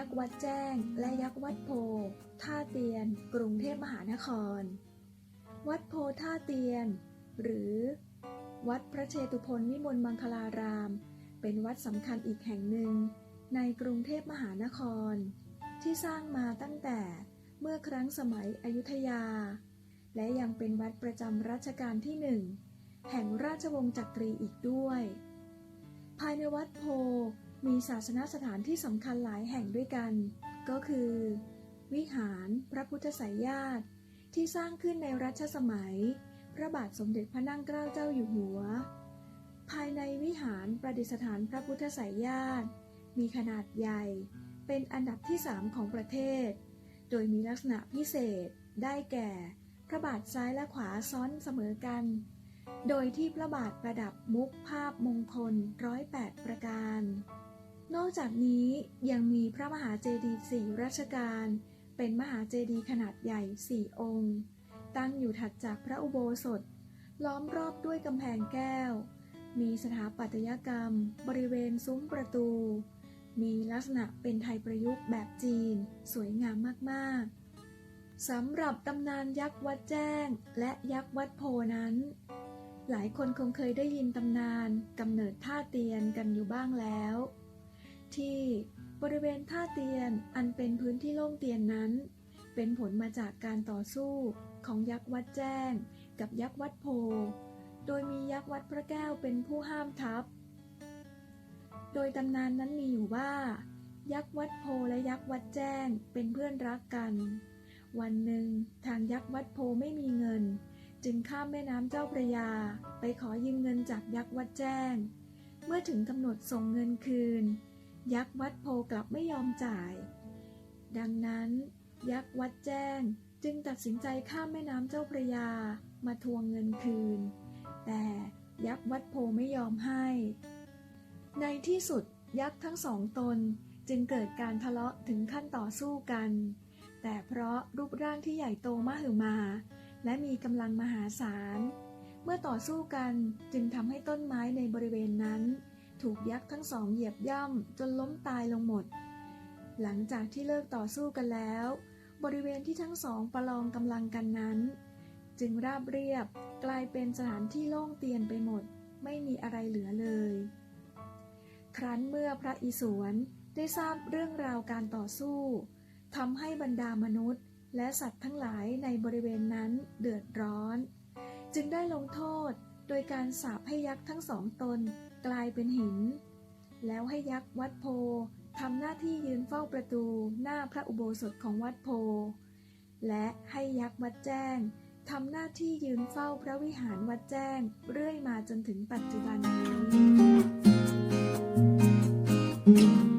ยักษ์วัดแจ้ง และยักษ์วัดโพ ท่าเตียน กรุงเทพมหานคร วัดโพท่าเตียน หรือ วัดพระเชตุพนวิมลมังคลาราม เป็นวัดสำคัญอีกแห่งหนึ่ง ในกรุงเทพมหานคร ที่สร้างมาตั้งแต่เมื่อครั้งสมัยอยุธยา และยังเป็นวัดประจำรัชกาลที่หนึ่งแห่งราชวงศ์จักรีอีกด้วย ภายในวัดโพ มีศาสนสถานที่สำคัญหลายแห่งด้วยกัน ก็คือ วิหารพระพุทธไสยญาติ ที่สร้างขึ้นในรัชสมัย พระบาทสมเด็จพระนั่งเกล้าเจ้าอยู่หัว ภายในวิหารประดิษฐานพระพุทธไสยญาติ มีขนาดใหญ่ เป็นอันดับที่สามของประเทศ โดยมีลักษณะพิเศษ ได้แก่ พระบาทซ้ายและขวาซ้อนเสมอกัน โดยที่พระบาทประดับมุกภาพมงคลร้อยแปดประการ อกจากนี้ยังมีพระมหาเจดีย์สี่รัชกาลเป็นมหาเจดีย์ขนาดใหญ่สี่องค์ ตั้งอยู่ถัดจากพระอุโบสถ ล้อมรอบด้วยกำแพงแก้ว มีสถาปัตยกรรม บริเวณซุ้มประตู มีลักษณะเป็นไทยประยุกต์แบบจีน สวยงามมากๆสำหรับตำนานยักษ์วัดแจ้งและยักษ์วัดโพนั้น หลายคนคงเคยได้ยินตำนานกำเนิดท่าเตียนกันอยู่บ้างแล้ว ที่บริเวณท่าเตียนอันเป็นพื้นที่โล่งเตียนนั้น เป็นผลมาจากการต่อสู้ของยักษ์วัดแจ้ง กับยักษ์วัดโพ โดยมียักษ์วัดพระแก้วเป็นผู้ห้ามทัพ โดยตำนานนั้นมีอยู่ว่า ยักษ์วัดโพและยักษ์วัดแจ้งเป็นเพื่อนรักกัน วันหนึ่งทางยักษ์วัดโพไม่มีเงิน จึงข้ามแม่น้ำเจ้าพระยา ไปขอยืมเงินจากยักษ์วัดแจ้ง เมื่อถึงกำหนดส่งเงินคืน ยักษ์วัดโพกลับไม่ยอมจ่าย ดังนั้น ยักษ์วัดแจ้งจึงตัดสินใจข้ามแม่น้ำเจ้าพระยามาทวงเงินคืน แต่ยักษ์วัดโพไม่ยอมให้ ในที่สุดยักษ์ทั้งสองตนจึงเกิดการทะเลาะถึงขั้นต่อสู้กัน แต่เพราะรูปร่างที่ใหญ่โตมหึมา และมีกำลังมหาศาล เมื่อต่อสู้กันจึงทำให้ต้นไม้ในบริเวณนั้น ถูกยักษ์ทั้งสองเหยียบย่ำจนล้มตายลงหมด หลังจากที่เลิกต่อสู้กันแล้ว บริเวณที่ทั้งสองประลองกำลังกันนั้น จึงราบเรียบกลายเป็นสถานที่โล่งเตียนไปหมด ไม่มีอะไรเหลือเลย ครั้นเมื่อพระอิศวรได้ทราบเรื่องราวการต่อสู้ทำให้บรรดามนุษย์ และสัตว์ทั้งหลายในบริเวณนั้นเดือดร้อน จึงได้ลงโทษ โดยการสาบให้ยักษ์ทั้งสองตนกลายเป็นหิน แล้วให้ยักษ์วัดโพทำหน้าที่ยืนเฝ้าประตูหน้าพระอุโบสถของวัดโพ และให้ยักษ์วัดแจ้งทำหน้าที่ยืนเฝ้าพระวิหารวัดแจ้ง เรื่อยมาจนถึงปัจจุบันนี้